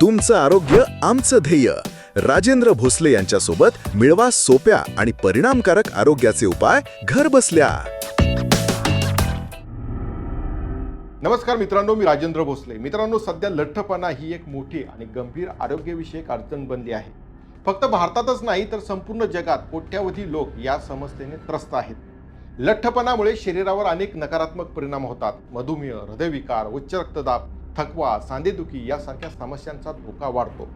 तुमचं आरोग्य आमचं ध्येय. राजेंद्र भोसले यांच्यासोबत मिळवा सोप्या आणि परिणामकारक आरोग्याचे उपाय घर बसल्या. नमस्कार मित्रांनो मी राजेंद्र भोसले. मित्रांनो सध्या लठ्ठपणा ही एक मोठी आणि गंभीर आरोग्यविषयक अडचण बनली आहे. फक्त भारतातच नाही तर संपूर्ण जगात कोट्यावधी लोक या समस्येने त्रस्त आहेत. लठ्ठपणामुळे शरीरावर अनेक नकारात्मक परिणाम होतात. मधुमेह हृदयविकार उच्च रक्तदाब थकवा सांधेदुखी यासारख्या समस्यांचा धोका वाढतो.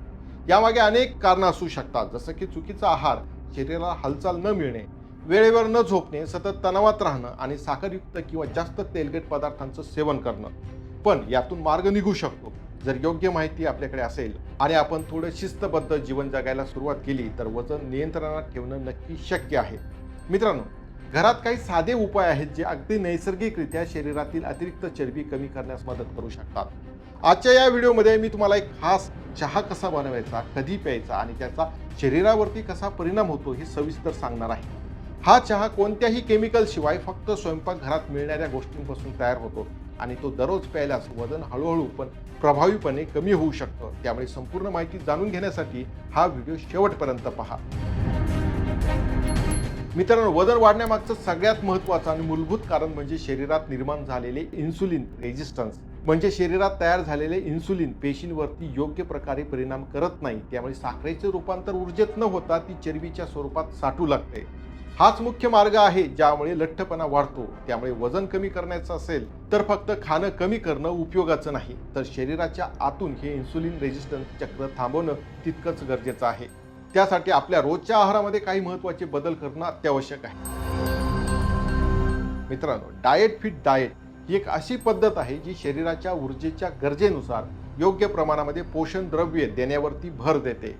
यामागे अनेक कारणं असू शकतात जसं की चुकीचा आहार शरीराला हालचाल न मिळणे वेळेवर न झोपणे सतत तणावात राहणं आणि साखरयुक्त किंवा जास्त तेलकट पदार्थांचं सेवन करणं. पण यातून मार्ग निघू शकतो. जर योग्य माहिती आपल्याकडे असेल आणि आपण थोडं शिस्तबद्ध जीवन जगायला सुरुवात केली तर वजन नियंत्रणात ठेवणं नक्की शक्य आहे. मित्रांनो घरात काही साधे उपाय आहेत जे अगदी नैसर्गिकरित्या शरीरातील अतिरिक्त चरबी कमी करण्यास मदत करू शकतात. आजच्या या व्हिडिओमध्ये मी तुम्हाला एक खास चहा कसा बनवायचा कधी प्यायचा आणि त्याचा शरीरावरती कसा परिणाम होतो हे सविस्तर सांगणार आहे. हा चहा कोणत्याही केमिकलशिवाय फक्त स्वयंपाकघरात मिळणाऱ्या गोष्टींपासून तयार होतो आणि तो दररोज प्यायल्यास वजन हळूहळू पण प्रभावीपणे कमी होऊ शकतं. त्यामुळे संपूर्ण माहिती जाणून घेण्यासाठी हा व्हिडिओ शेवटपर्यंत पहा. मित्रांनो वजन वाढण्यामागचं सगळ्यात महत्त्वाचं आणि मूलभूत कारण म्हणजे शरीरात निर्माण झालेले इन्सुलिन रेजिस्टन्स म्हणजे शरीरात तयार झालेले इन्सुलिन पेशींवरती योग्य प्रकारे परिणाम करत नाही. त्यामुळे साखरेचे रूपांतर ऊर्जेत न होता ती चरबीच्या स्वरूपात साठू लागते. हाच मुख्य मार्ग आहे ज्यामुळे लठ्ठपणा वाढतो. त्यामुळे वजन कमी करण्याचं असेल तर फक्त खाणं कमी करणं उपयोगाचं नाही. तर शरीराच्या आतून हे इन्सुलिन रेजिस्टन्स चक्र थांबवणं तितकंच गरजेचं आहे. त्यासाठी आपल्या रोजच्या आहारामध्ये काही महत्त्वाचे बदल करणं अत्यावश्यक आहे. मित्रांनो डाएट फिट डाएट ही एक अशी पद्धत आहे जी शरीराच्या ऊर्जेच्या गरजेनुसार योग्य प्रमाणामध्ये पोषण द्रव्ये देण्यावरती भर देते.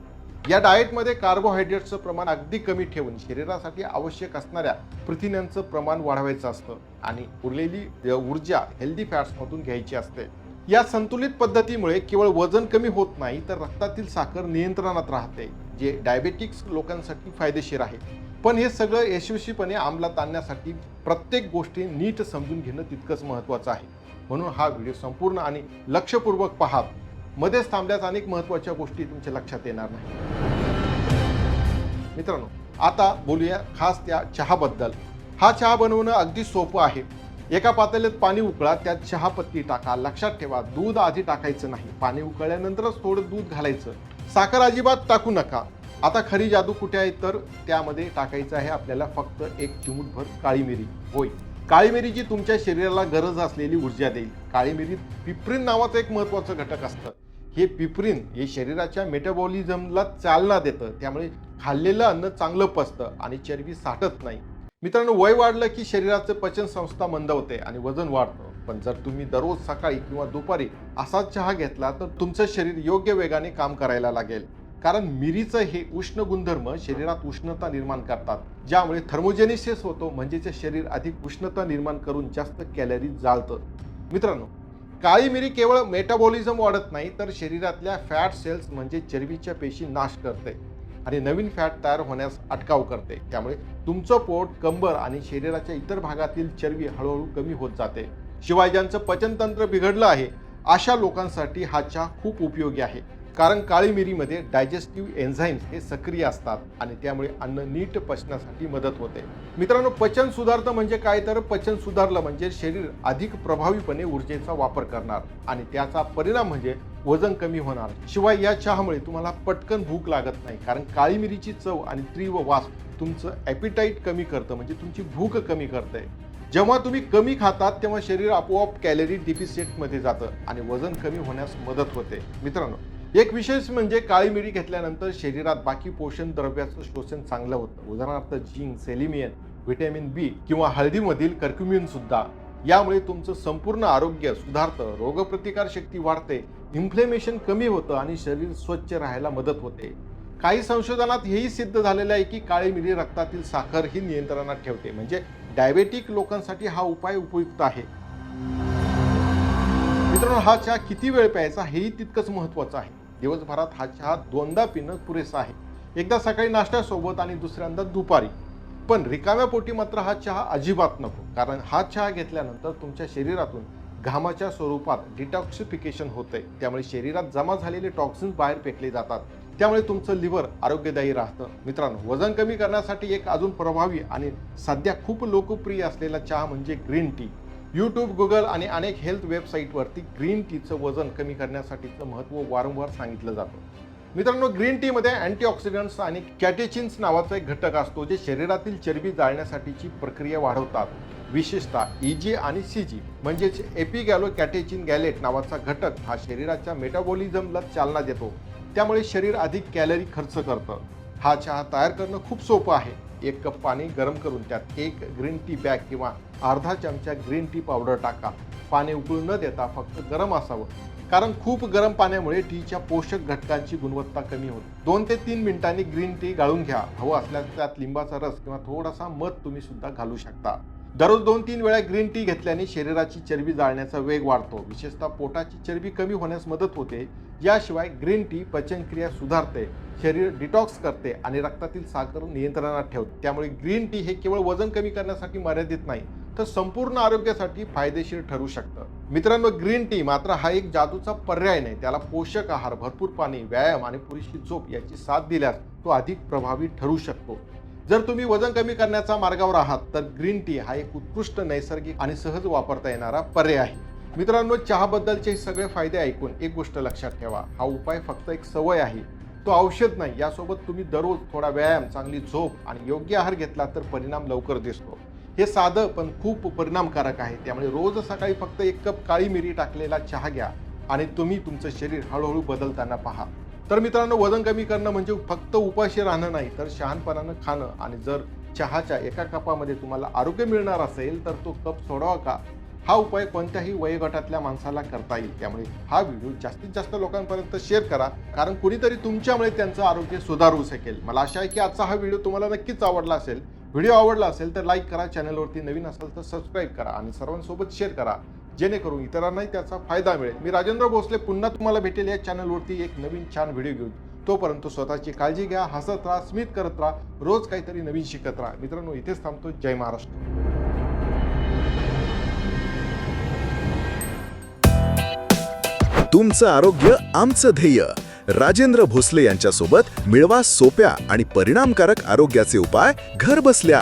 या डाएटमध्ये कार्बोहायड्रेट्सचं प्रमाण अगदी कमी ठेवून शरीरासाठी आवश्यक असणाऱ्या प्रथिनांचं प्रमाण वाढवायचं असतं आणि उरलेली ऊर्जा हेल्दी फॅट्समधून घ्यायची असते. या संतुलित पद्धतीमुळे केवळ वजन कमी होत नाही तर रक्तातील साखर नियंत्रणात राहते जे डायबेटिक्स लोकांसाठी फायदेशीर आहे. पण हे सगळं यशस्वीपणे अंमलात आणण्यासाठी प्रत्येक गोष्टी नीट समजून घेणं तितकंच महत्त्वाचं आहे. म्हणून हा व्हिडिओ संपूर्ण आणि लक्षपूर्वक पहा मध्येच थांबल्यास अनेक महत्त्वाच्या गोष्टी तुमच्या लक्षात येणार नाही. मित्रांनो आता बोलूया खास त्या चहाबद्दल. हा चहा बनवणं अगदी सोपं आहे. एका पातेल्यात पाणी उकळा त्यात चहापत्ती टाका. लक्षात ठेवा दूध आधी टाकायचं नाही. पाणी उकळल्यानंतरच थोडं दूध घालायचं. साखर अजिबात टाकू नका. आता खरी जादू कुठे आहे? तर त्यामध्ये टाकायचं आहे आपल्याला फक्त एक चिमूटभर काळी मिरी होय. काळी मिरीची तुमच्या शरीराला गरज असलेली ऊर्जा देईल. काळी मिरीत पिप्रिन नावाचं एक महत्त्वाचं घटक असतं. हे पिप्रिन हे शरीराच्या मेटाबॉलिझमला चालना देतं. त्यामुळे खाल्लेलं अन्न चांगलं पचतं आणि चरबी साठत नाही. मित्रांनो वय वाढलं की शरीराचं पचन संस्था मंदावते आणि वजन वाढतं. पण जर तुम्ही दररोज सकाळी किंवा दुपारी असाच चहा घेतला तर तुमचं शरीर योग्य वेगाने काम करायला लागेल. कारण मिरीचं हे उष्ण गुणधर्म शरीरात उष्णता निर्माण करतात. ज्यामुळे थर्मोजेनिसिस होतो म्हणजेच शरीर अधिक उष्णता निर्माण करून जास्त कॅलरी जाळतं. मित्रांनो काळी मिरी केवळ मेटाबॉलिझम वाढत नाही तर शरीरातल्या फॅट सेल्स म्हणजे चरबीच्या पेशी नाश करते. आणि नवीन फॅट तयार होण्यास अटकाव करते. त्यामुळे तुमचं पोट कंबर आणि शरीराच्या इतर भागातील चरबी हळूहळू कमी होत जाते. शिवाय ज्यांचं पचनतंत्र बिघडलं आहे अशा लोकांसाठी हा चहा खूप उपयोगी आहे. कारण काळी मिरीमध्ये डायजेस्टिव्ह एन्झाईम्स हे सक्रिय असतात आणि त्यामुळे अन्न नीट पचण्यासाठी मदत होते. मित्रांनो पचन सुधारतं म्हणजे काय? तर पचन सुधारलं म्हणजे शरीर अधिक प्रभावीपणे ऊर्जेचा वापर करणार आणि त्याचा परिणाम म्हणजे वजन कमी होणार. शिवाय या चहामुळे तुम्हाला पटकन भूक लागत नाही. कारण काळी मिरीची चव आणि तीव्र वास तुमचं ॲपिटाईट कमी करतं. म्हणजे तुमची भूक कमी करते जेव्हा तुम्ही कमी खातात तेव्हा शरीर आपोआप कॅलरी डिफिसिटमध्ये जातं आणि वजन कमी होण्यास मदत होते. मित्रांनो एक विशेष म्हणजे काळी मिरी घेतल्यानंतर शरीरात बाकी पोषण द्रव्याचं शोषण चांगलं होतं. उदाहरणार्थ जिंक सेलिमियन व्हिटॅमिन बी किंवा हळदीमधील कर्क्युमिन सुद्धा. यामुळे तुमचं संपूर्ण आरोग्य सुधारतं रोगप्रतिकार शक्ती वाढते इन्फ्लेमेशन कमी होतं आणि शरीर स्वच्छ राहायला मदत होते. काही संशोधनात हेही सिद्ध झालेलं आहे की काळी मिरी रक्तातील साखर ही नियंत्रणात ठेवते. म्हणजे डायबेटिक लोकांसाठी हा उपाय उपयुक्त आहे. मित्रांनो हा चहा किती वेळ प्यायचा हेही तितकंच महत्त्वाचं आहे. दिवसभरात हा चहा दोनदा पिणं पुरेसा आहे. एकदा सकाळी नाश्त्यासोबत आणि दुसऱ्यांदा दुपारी. पण रिकाम्या पोटी मात्र हा चहा अजिबात नको. कारण हा चहा घेतल्यानंतर तुमच्या शरीरातून घामाच्या स्वरूपात डिटॉक्सिफिकेशन होते. त्यामुळे शरीरात जमा झालेले टॉक्सिन्स बाहेर फेकले जातात. त्यामुळे तुमचं लिव्हर आरोग्यदायी राहतं. मित्रांनो वजन कमी करण्यासाठी एक अजून प्रभावी आणि सध्या खूप लोकप्रिय असलेला चहा म्हणजे ग्रीन टी यूट्यूब गुगल आणि अनेक हेल्थ वेबसाईटवरती ग्रीन टीचं वजन कमी करण्यासाठीचं महत्त्व वारंवार सांगितलं जातं. मित्रांनो ग्रीन टीमध्ये अँटीऑक्सिडंट्स आणि कॅटेचिन्स नावाचा एक घटक असतो जे शरीरातील चरबी जाळण्यासाठीची प्रक्रिया वाढवतात. विशेषतः ईजी आणि सीजी म्हणजेच एपिगॅलो कॅटेचिन गॅलेट नावाचा घटक हा शरीराच्या मेटाबॉलिझमला चालना देतो. त्यामुळे शरीर अधिक कॅलरी खर्च करतं. हा चहा तयार करणं खूप सोपं आहे. एक कप पाणी गरम करून त्यात एक ग्रीन टी बॅग किंवा अर्धा चमचा ग्रीन टी पावडर टाका. पाणी उकळू न देता फक्त गरम असावं. कारण खूप गरम पाण्यामुळे टीच्या पोषक घटकांची गुणवत्ता कमी होते. दोन ते तीन मिनिटांनी ग्रीन टी गाळून घ्या. हवं असल्यास त्यात लिंबाचा रस किंवा थोडासा मध तुम्ही सुद्धा घालू शकता. दररोज दोन तीन वेळा ग्रीन टी घेतल्याने शरीराची चरबी जाळण्याचा वेग वाढतो. विशेषतः पोटाची चरबी कमी होण्यास मदत होते. याशिवाय ग्रीन टी पचनक्रिया सुधारते शरीर डिटॉक्स करते आणि रक्तातील साखर नियंत्रणात ठेवते. त्यामुळे ग्रीन टी हे केवळ वजन कमी करण्यासाठी मर्यादित नाही तर संपूर्ण आरोग्यासाठी फायदेशीर ठरू शकतं. मित्रांनो ग्रीन टी मात्र हा एक जादूचा पर्याय नाही. त्याला पोषक आहार भरपूर पाणी व्यायाम आणि पुरेशी झोप याची साथ दिल्यास तो अधिक प्रभावी ठरू शकतो. जर तुम्ही वजन कमी करण्याच्या मार्गावर आहात तर ग्रीन टी हा एक उत्कृष्ट नैसर्गिक आणि सहज वापरता येणारा पर्याय आहे. मित्रांनो चहाबद्दलचे सगळे फायदे ऐकून एक गोष्ट लक्षात ठेवा. हा उपाय फक्त एक सवय आहे. तो औषध नाही. यासोबत तुम्ही दररोज थोडा व्यायाम चांगली झोप आणि योग्य आहार घेतला तर परिणाम लवकर दिसतो. हे साधं पण खूप परिणामकारक आहे. त्यामुळे रोज सकाळी फक्त एक कप काळी मिरी टाकलेला चहा घ्या आणि तुम्ही तुमचं शरीर हळूहळू बदलताना पहा. तर मित्रांनो वजन कमी करणं म्हणजे फक्त उपाशी राहणं नाही तर शहाणपणानं खाणं आणि जर चहाच्या एका कपामध्ये तुम्हाला आरोग्य मिळणार असेल तर तो कप सोडावा का? हा उपाय कोणत्याही वयोगटातल्या माणसाला करता येईल. त्यामुळे हा व्हिडिओ जास्तीत जास्त लोकांपर्यंत शेअर करा कारण कुणीतरी तुमच्यामुळे त्यांचं आरोग्य सुधारू शकेल. मला आशा आहे की आजचा हा व्हिडिओ तुम्हाला नक्कीच आवडला असेल. व्हिडिओ आवडला असेल तर लाईक करा चॅनलवरती नवीन असाल तर सबस्क्राईब करा आणि सर्वांसोबत शेअर करा. जेणेकरून इतरांनाही त्याचा फायदा मिळेल. मी राजेंद्र भोसले पुन्हा तुम्हाला भेटेल या चॅनलवरती एक नवीन छान व्हिडिओ घेऊन. तोपर्यंत स्वतःची काळजी घ्या हसत राहा स्मित करत राहा रोज काहीतरी नवीन शिकत राहा. मित्रांनो इथेच थांबतो. जय महाराष्ट्र. तुमचं आरोग्य आमचं ध्येय. राजेंद्र भोसले यांच्यासोबत मिळवा सोप्या आणि परिणामकारक आरोग्याचे उपाय घरबसल्या